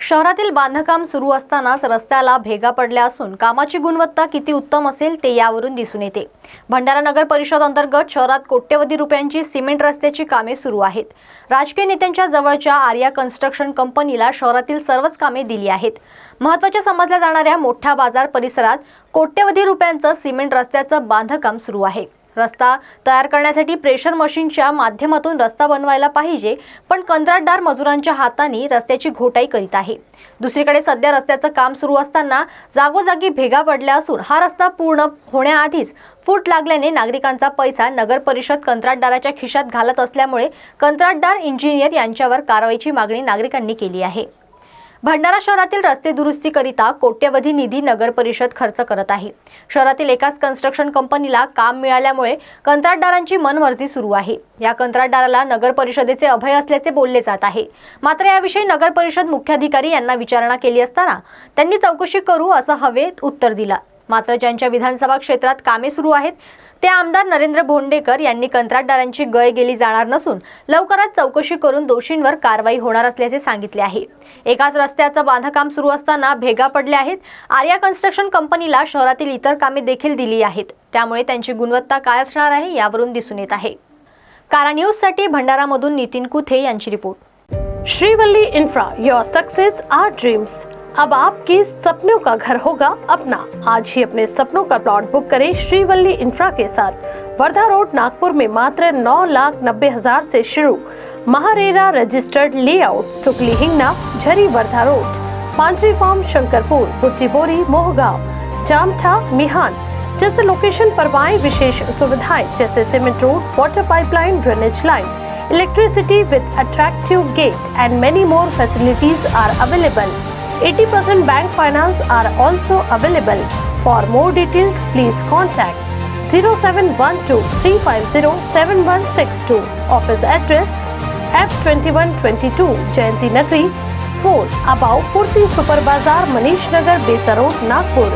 शहरातील बांधकाम सुरू असतानाच रस्त्याला भेगा पडल्या असून कामाची गुणवत्ता किती उत्तम असेल ते यावरून दिसून येते. भंडारा नगर परिषद अंतर्गत शहरात कोट्यवधी रुपयांची सिमेंट रस्त्याची कामे सुरू आहेत. राजकीय नेत्यांच्या जवळच्या आर्या कन्स्ट्रक्शन कंपनीला शहरातील सर्वच कामे दिली आहेत. महत्त्वाच्या समजल्या जाणाऱ्या मोठ्या बाजार परिसरात कोट्यवधी रुपयांचं सिमेंट रस्त्याचं बांधकाम सुरू आहे. रस्ता तयार करण्यासाठी प्रेशर मशीनच्या माध्यमातून रस्ता बनवायला पाहिजे पण कंत्राटदार मजुरांच्या हाताने रस्त्याची घोटाई करीत आहे. दुसरीकडे सध्या रस्त्याचं काम सुरू असताना जागोजागी भेगा पडल्या असून हा रस्ता पूर्ण होण्याआधीच फूट लागल्याने नागरिकांचा पैसा नगर परिषद कंत्राटदाराच्या खिशात घालत असल्यामुळे कंत्राटदार इंजिनियर यांच्यावर कारवाईची मागणी नागरिकांनी केली आहे. भंडारा शहरातील रस्ते दुरुस्तीकरिता कोट्यवधी निधी नगर परिषद खर्च करत आहे. शहरातील एकाच कन्स्ट्रक्शन कंपनीला काम मिळाल्यामुळे कंत्राटदारांची मनमर्जी सुरू आहे. या कंत्राटदाराला नगर परिषदेचे अभय असल्याचे बोलले जात आहे. मात्र याविषयी नगर परिषद मुख्याधिकारी यांना विचारणा केली असताना त्यांनी चौकशी करू असं हवेत उत्तर दिलं. मात्र ज्यांच्या विधानसभा क्षेत्रात कामे सुरू आहेत ते आमदार नरेंद्र भोंडेकर यांनी कंत्राटदारांची गय गेली जाणार नसून लवकरच चौकशी करून दोषींवर कारवाई होणार असल्याचे सांगितले आहे. एकाच रस्त्याचं बांधकाम सुरू असताना भेगा पडल्या आहेत. आर्या कन्स्ट्रक्शन कंपनीला शहरातील इतर कामे देखील दिली आहेत. त्यामुळे त्यांची गुणवत्ता काय असणार आहे यावरून दिसून येत आहे. कारा न्यूजसाठी भंडारामधून नितीन कुथे यांची report. Shrivalli infra your success our dreams अब आपके सपनों का घर होगा अपना। आज ही अपने सपनों का प्लॉट बुक करें श्रीवल्ली इंफ्रा के साथ। वर्धा रोड, नागपुर में मात्र नौ लाख नब्बे हज़ार से शुरू। MahaRERA registered layout, Sukli Hingna, Zari Wardha road. पांचवी फार्म, शंकरपुर बुट्टीबोरी मोहगांव। जामठा, मिहान। जैसे लोकेशन पर विशेष सुविधाएँ, जैसे cement road water pipeline drainage line electricity with attractive gate and many more facilities are available 80% bank finance are also available. For more details please contact 0712-350-7162 office address F2122 Jayanti Nagri 4 above Pursi Super Bazaar Manish Nagar Besa Road Nagpur